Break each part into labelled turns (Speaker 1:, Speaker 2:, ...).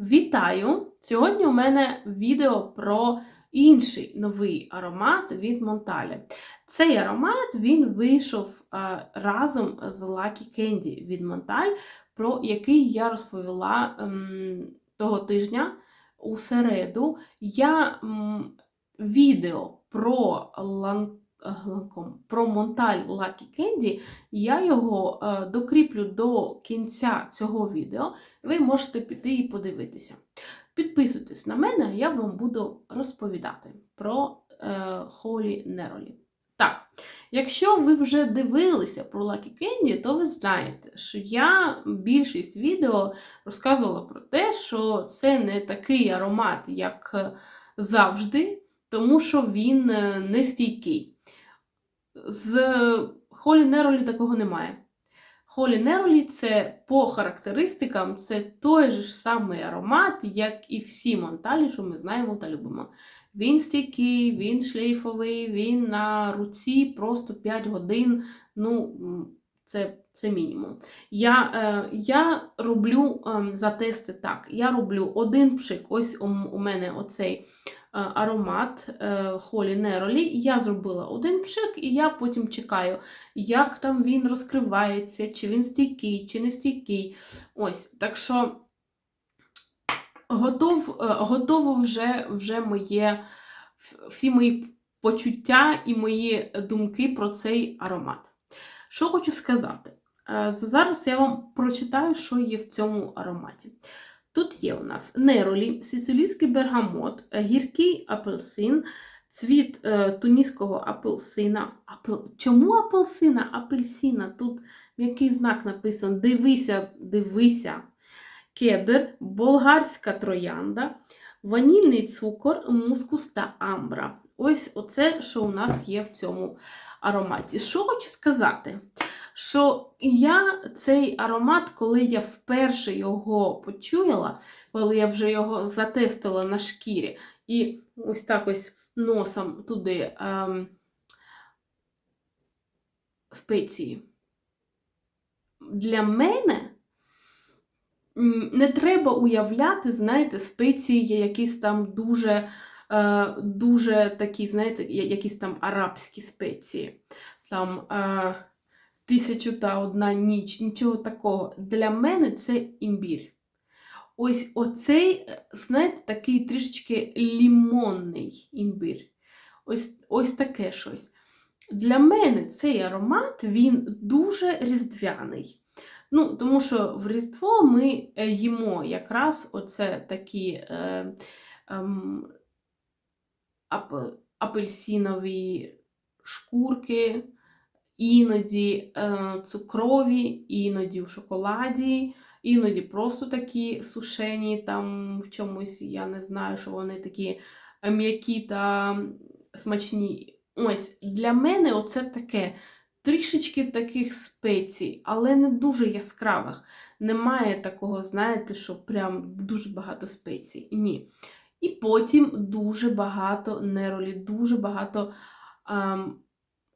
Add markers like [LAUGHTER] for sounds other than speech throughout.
Speaker 1: Вітаю! Сьогодні у мене відео про інший новий аромат від Монталі. Цей аромат він вийшов е, разом з Lucky Candy від Монталь, про який я розповіла ем, того тижня у середу. Я відео про лан... е, про Монталь Lucky Candy, я його е, докріплю до кінця цього відео ви можете піти і подивитися. Підписуйтесь на мене, я вам буду розповідати про е, Холі Неролі. Так, якщо ви вже дивилися про Lucky Candy, то ви знаєте, що я більшість відео розказувала про те, що це не такий аромат, як е, завжди, тому що він е, не стійкий. З Холі Неролі такого немає. Холі Неролі це по характеристикам це той же ж самий аромат, як і всі монталі, що ми знаємо та любимо. Він стійкий, він шлейфовий, він на руці просто 5 годин. Ну, це це мінімум. Я е, я роблю е, за тести так. Я роблю один пшик. Ось у, у мене оцей аромат е, Холі Неролі. Я зробила один пшик, і я потім чекаю, як там він розкривається, чи він стійкий, чи не стійкий. Ось, так що готов, е, готово вже, вже моє, всі мої почуття і мої думки про цей аромат. Що хочу сказати? Е, Зараз я вам прочитаю, що є в цьому ароматі. Тут є у нас неролі, сицилійський бергамот, гіркий апельсин, цвіт е, туніського апельсина. Апел... Чому апельсина? Апельсина. Тут м'який знак написано: Дивися, дивися. Кедр, болгарська троянда, ванільний цукор, мускус та амбра. Ось оце, що у нас є в цьому ароматі. Що хочу сказати? Що я цей аромат, коли я вперше його почуяла, коли я вже його затестила на шкірі, і ось так ось носом туди ем, спеції. Для мене не треба уявляти, знаєте, спеції є якісь там дуже, дуже такі, знаєте, якісь там арабські спеції. Там е, тисячу та одна ніч, нічого такого. Для мене це імбір. Ось оцей, е, знаєте, такий трішечки лімонний імбир. Ось, ось таке щось. Для мене цей аромат він дуже різдвяний. Ну, тому що в Різдво ми е, їмо якраз оце такі е, ап- апельсинові шкурки, іноді е, цукрові, іноді в шоколаді, іноді просто такі сушені, там в чомусь, я не знаю, що вони такі е, м'які та смачні. Ось для мене оце таке. Трішечки таких спецій, але не дуже яскравих. Немає такого, знаєте, що прям дуже багато спецій. Ні. І потім дуже багато неролі, дуже багато ем,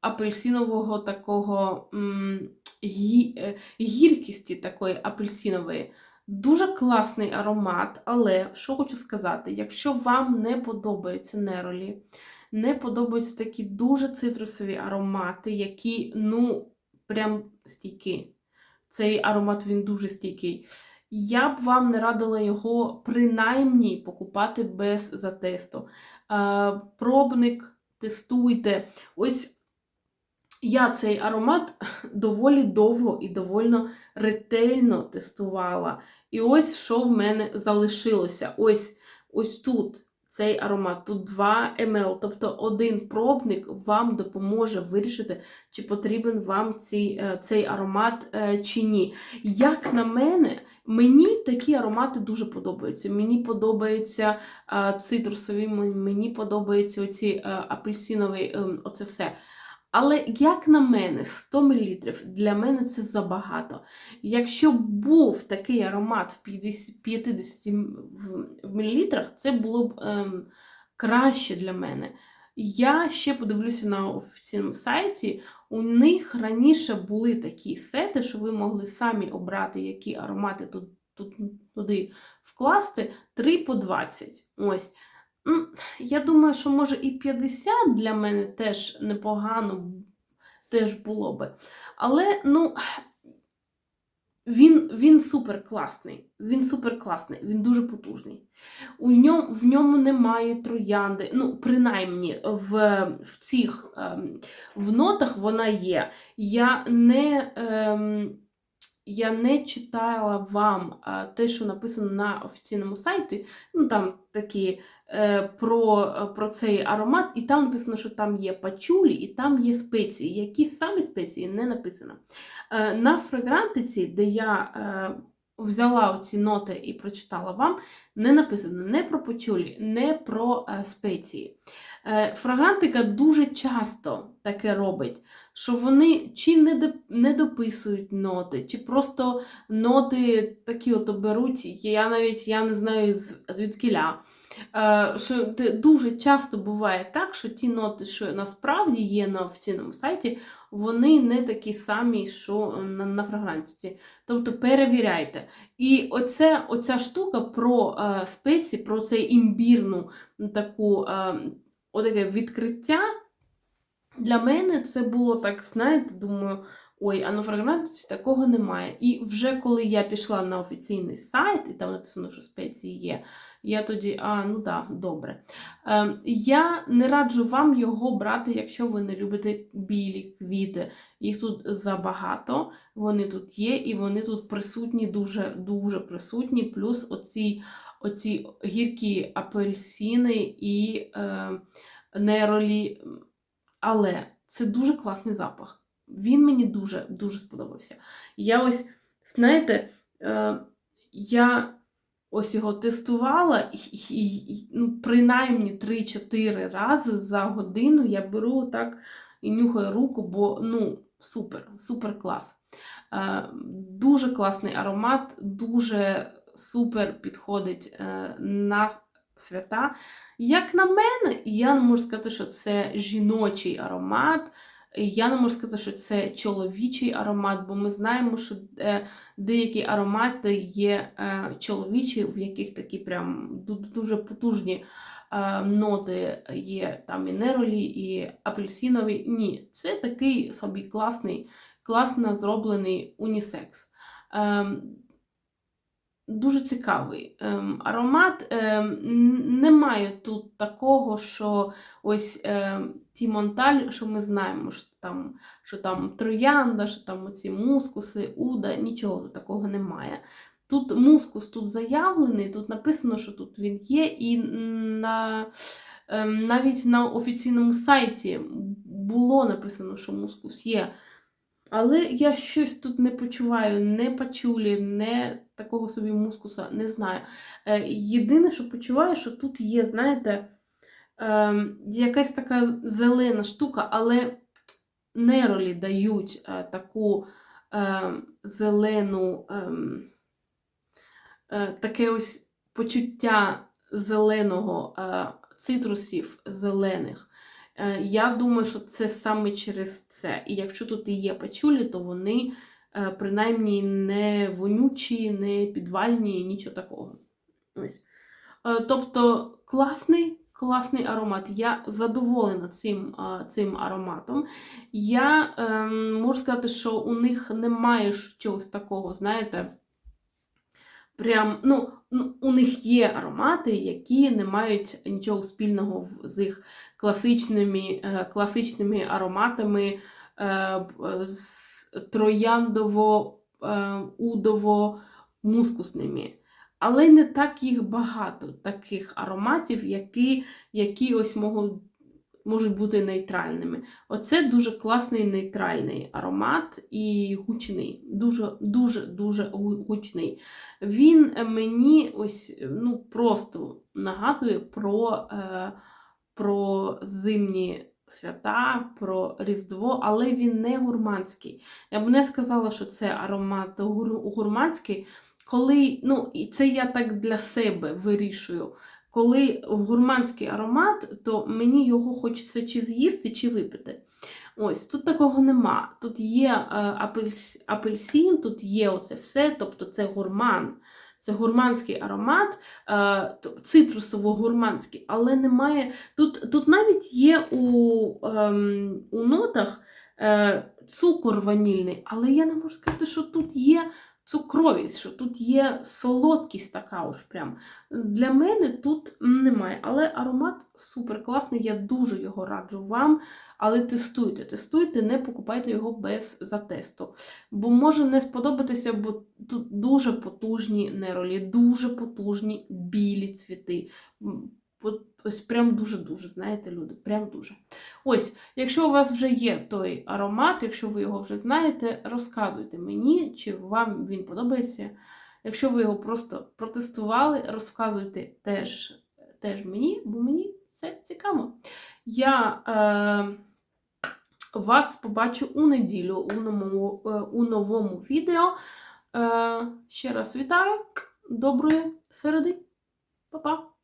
Speaker 1: апельсинового такого м, гі, е, гіркісті такої апельсинової. Дуже класний аромат, але що хочу сказати, якщо вам не подобаються неролі, не подобаються такі дуже цитрусові аромати, які, ну, прям стійкі. Цей аромат він дуже стійкий. Я б вам не радила його принаймні покупати без затесту. Е, пробник тестуйте. Ось я цей аромат [LAUGHS] доволі довго і доволі ретельно тестувала. І ось що в мене залишилося. Ось, ось тут цей аромат, тут 2 мл, тобто один пробник вам допоможе вирішити, чи потрібен вам цей, е, цей аромат е, чи ні. Як на мене, мені такі аромати дуже подобаються. Мені подобаються е, цитрусові, мені подобаються оці апельсинові, ем, оце все. Але, як на мене, 100 мл для мене це забагато. Якщо був такий аромат в 50, 50 мл, це було б ем, краще для мене. Я ще подивлюся на офіційному сайті. У них раніше були такі сети, що ви могли самі обрати, які аромати тут тут туди вкласти 3 по 20. Ось. Я думаю, що може і 50 для мене теж непогано теж було би. Але, ну, він, він супер класний. Він супер класний, він дуже потужний. У ньому, в ньому немає троянди. Ну, принаймні, в, в цих ем, в нотах вона є. Я не, ем, я не читала вам те, що написано на офіційному сайті. Ну, там такі е, про, про цей аромат, і там написано, що там є пачулі, і там є спеції. Які саме спеції не написано. Е, На фрагрантиці, де я е, взяла оці ноти і прочитала вам, не написано не про пачулі, не про е, спеції. Е, Фрагрантика дуже часто таке робить, що вони чи не, доп- не дописують ноти, чи просто ноти такі от беруть, я навіть я не знаю звідкіля. Е, Що дуже часто буває так, що ті ноти, що насправді є на офіційному сайті, вони не такі самі, що на, на фрагрантиці. Тобто перевіряйте. І оце, оця штука про е, спеції, про цей імбірну таку е, отаке відкриття. Для мене це було так, знаєте, думаю, ой, а на фрагрантиці такого немає. І вже коли я пішла на офіційний сайт, і там написано, що спеції є, я тоді, а, ну так, добре. Е, я не раджу вам його брати, якщо ви не любите білі квіти. Їх тут забагато, вони тут є, і вони тут присутні, дуже дуже присутні. Плюс оці, оці гіркі апельсини і е, нейролі. Але це дуже класний запах. Він мені дуже дуже сподобався. Я ось, знаєте, е, я ось його тестувала, і, і, ну, принаймні 3-4 рази за годину я беру так і нюхаю руку, бо ну, супер, супер клас. Е, дуже класний аромат, дуже супер підходить е, на свята. Як на мене, я не можу сказати, що це жіночий аромат. Я не можу сказати, що це чоловічий аромат, бо ми знаємо, що е, деякі аромати є е, чоловічі, в яких такі прям дуже потужні е, ноти є там і неролі, і апельсинові. Ні, це такий собі класний, класно зроблений унісекс. Дуже цікавий ем, аромат. Ем, немає тут такого, що ось ем, ті монталь, що ми знаємо, що там, що там троянда, що там оці мускуси, уда, нічого тут такого немає. Тут мускус тут заявлений, тут написано, що тут він є, і на, ем, навіть на офіційному сайті було написано, що мускус є. Але я щось тут не почуваю, не пачулі, не такого собі мускуса, не знаю. Е, єдине, що почуваю, що тут є, знаєте, ем, якась така зелена штука, але неролі дають е, таку ем, зелену, ем, е, таке ось почуття зеленого цитрусів зелених. Я думаю, що це саме через це. І якщо тут і є пачулі, то вони принаймні не вонючі, не підвальні, нічого такого. Ось. Е, Тобто класний, класний аромат. Я задоволена цим, е, цим ароматом. Я ем, можу сказати, що у них немає чогось такого, знаєте. Прям, ну, ну, у них є аромати, які не мають нічого спільного з їх класичними, е, класичними ароматами е, трояндово, е. Але не так їх багато, таких ароматів, які, які ось можуть, можуть бути нейтральними. Оце дуже класний нейтральний аромат і гучний. Дуже, дуже, дуже гучний. Він мені ось ну, просто нагадує про, е, про зимні свята, про Різдво, але він не гурманський. Я б не сказала, що це аромат гурманський. Коли, ну, і це я так для себе вирішую. Коли гурманський аромат, то мені його хочеться чи з'їсти, чи випити. Ось тут такого нема. Тут є е, апельсин, тут є оце все, тобто це гурман. Це гурманський аромат, е, цитрусово-гурманський, але немає. Тут, тут навіть є у, ем, у нотах е, цукор ванільний, але я не можу сказати, що тут є цукровість, що тут є солодкість така ось прям. Для мене тут немає, але аромат супер класний, я дуже його раджу вам. Але тестуйте, тестуйте, не покупайте його без затесту. Бо може не сподобатися, бо тут дуже потужні неролі, дуже потужні білі цвіти. От, ось прям дуже-дуже, знаєте, люди, прям дуже. Ось, якщо у вас вже є той аромат, якщо ви його вже знаєте, розказуйте мені, чи вам він подобається. Якщо ви його просто протестували, розказуйте теж, теж мені, бо мені це цікаво. Я е, вас побачу у неділю у новому, е, у новому відео. Е, ще раз вітаю. Доброї середи. Па-па!